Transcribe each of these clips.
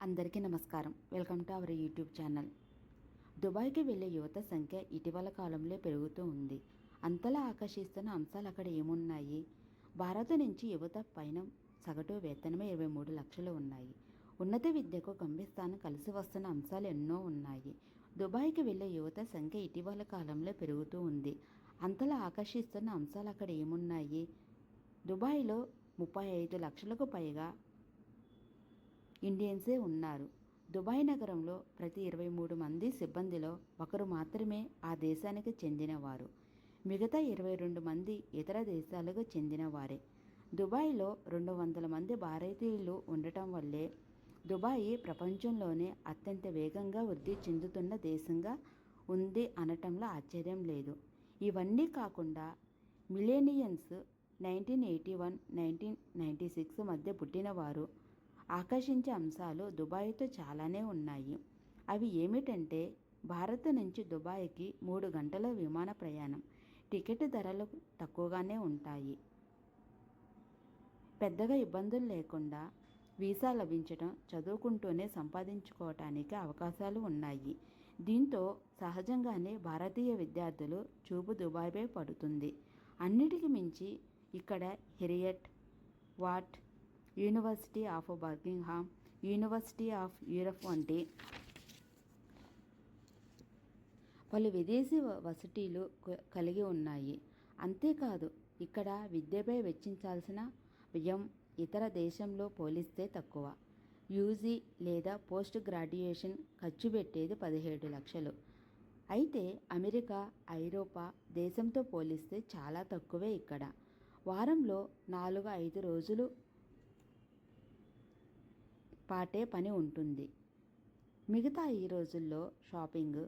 అందరికీ నమస్కారం. Welcome to our YouTube channel. దుబాయ్కి వెళ్ళే యువత సంఖ్య ఇటీవల కాలంలో పెరుగుతూ ఉంది. అంతలా ఆకర్షిస్తున్న అంశాలు అక్కడ ఏమున్నాయి? భారత్ నుంచి యువత పైన సగటు వేతనమే ఇరవై మూడు లక్షలు ఉన్నాయి. ఉన్నత విద్యకు గమ్యస్థానం కలిసి వస్తున్న అంశాలు ఎన్నో ఉన్నాయి. దుబాయ్కి వెళ్ళే యువత సంఖ్య ఇటీవల కాలంలో పెరుగుతూ ఉంది. అంతలా ఆకర్షిస్తున్న అంశాలు అక్కడ ఏమున్నాయి? దుబాయ్లో ముప్పై ఐదు లక్షలకు పైగా ఇండియన్సే ఉన్నారు. దుబాయ్ నగరంలో ప్రతి ఇరవై మూడు మంది సిబ్బందిలో ఒకరు మాత్రమే ఆ దేశానికి చెందినవారు. మిగతా ఇరవై రెండు మంది ఇతర దేశాలకు చెందినవారే. దుబాయ్లో రెండు వందల మంది భారతీయులు ఉండటం వల్లే దుబాయ్ ప్రపంచంలోనే అత్యంత వేగంగా వృద్ధి చెందుతున్న దేశంగా ఉంది అనటంలో ఆశ్చర్యం లేదు. ఇవన్నీ కాకుండా millennials nineteen eighty one nineteen ninety six మధ్య పుట్టినవారు ఆకర్షించే అంశాలు దుబాయ్తో చాలానే ఉన్నాయి. అవి ఏమిటంటే భారత్ నుంచి దుబాయ్కి మూడు గంటల విమాన ప్రయాణం. టికెట్ ధరలు తక్కువగానే ఉంటాయి. పెద్దగా ఇబ్బందులు లేకుండా వీసా లభించడం చదువుకుంటూనే సంపాదించుకోవటానికి అవకాశాలు ఉన్నాయి. దీంతో సహజంగానే భారతీయ విద్యార్థులు చూపు దుబాయ్పై పడుతుంది. అన్నిటికి మించి ఇక్కడ Heriot Watt university of Buckingham university of Europe వంటి పలు విదేశీ వసతిలు క- కలిగి ఉన్నాయి. అంతేకాదు ఇక్కడ విద్యపై వెచ్చించాల్సిన వ్యయం ఇతర దేశంలో పోలిస్తే తక్కువ. యూజీ లేదా పోస్ట్ గ్రాడ్యుయేషన్ ఖర్చు పెట్టేది పదిహేడు లక్షలు. అయితే అమెరికా ఐరోపా దేశంతో పోలిస్తే చాలా తక్కువే ఇక్కడ. వారంలో నాలుగు ఐదు రోజులు పాటే పని ఉంటుంది. మిగతా ఈ రోజుల్లో షాపింగ్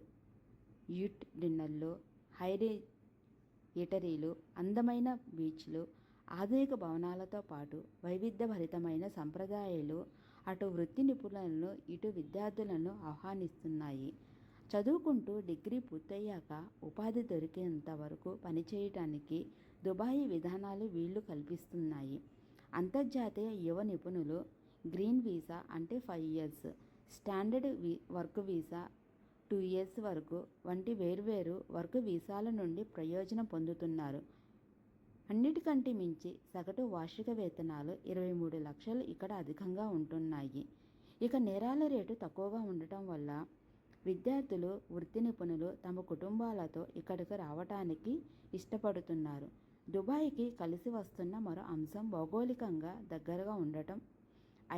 యూట్ డిన్నర్లు హైరే ఇటరీలు అందమైన బీచ్లు ఆధునిక భవనాలతో పాటు వైవిధ్యభరితమైన సంప్రదాయాలు అటు వృత్తి నిపుణులను ఇటు విద్యార్థులను ఆహ్వానిస్తున్నాయి. చదువుకుంటూ డిగ్రీ పూర్తయ్యాక ఉపాధి దొరికేంత వరకు పనిచేయటానికి దుబాయ్ విధానాలు వీళ్ళు కల్పిస్తున్నాయి. అంతర్జాతీయ యువ నిపుణులు గ్రీన్ వీసా అంటే five years. Standard V work visa two years వరకు వంటి వేర్వేరు వర్క్ వీసాల నుండి ప్రయోజనం పొందుతున్నారు. అన్నిటికంటే మించి సగటు వార్షిక వేతనాలు ఇరవై మూడు లక్షలు ఇక్కడ అధికంగా ఉంటున్నాయి. ఇక నేరాల రేటు తక్కువగా ఉండటం వల్ల విద్యార్థులు వృత్తి నిపుణులు తమ కుటుంబాలతో ఇక్కడికి రావటానికి ఇష్టపడుతున్నారు. దుబాయ్కి కలిసి వస్తున్న మరో అంశం భౌగోళికంగా దగ్గరగా ఉండటం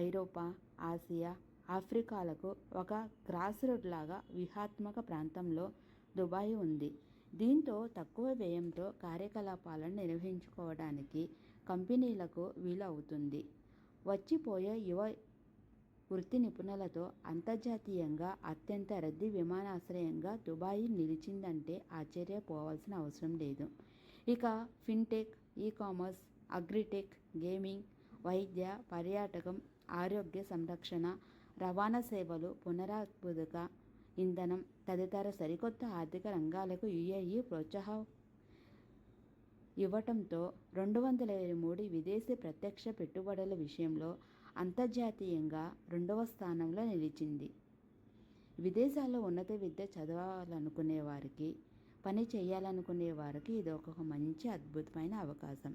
ఐరోపా ఆసియా ఆఫ్రికాలకు ఒక క్రాస్ రోడ్ లాగా వ్యూహాత్మక ప్రాంతంలో దుబాయ్ ఉంది. దీంతో తక్కువ వ్యయంతో కార్యకలాపాలను నిర్వహించుకోవడానికి కంపెనీలకు వీలు అవుతుంది వచ్చిపోయే యువ వృత్తి నిపుణులతో అంతర్జాతీయంగా అత్యంత రద్దీ విమానాశ్రయంగా దుబాయ్ నిలిచిందంటే ఆశ్చర్యపోవాల్సిన అవసరం లేదు. ఇక fintech e commerce agritech gaming వైద్య పర్యాటకం ఆరోగ్య సంరక్షణ రవాణా సేవలు పునరాత్మక ఇంధనం తదితర సరికొత్త ఆర్థిక రంగాలకు యుఏఈ ప్రోత్సాహం ఇవ్వటంతో రెండు వందల ఇరవై మూడు విదేశీ ప్రత్యక్ష పెట్టుబడుల విషయంలో అంతర్జాతీయంగా రెండవ స్థానంలో నిలిచింది. విదేశాల్లో ఉన్నత విద్య చదవాలనుకునే వారికి పని చేయాలనుకునే వారికి ఇది ఒక మంచి అద్భుతమైన అవకాశం.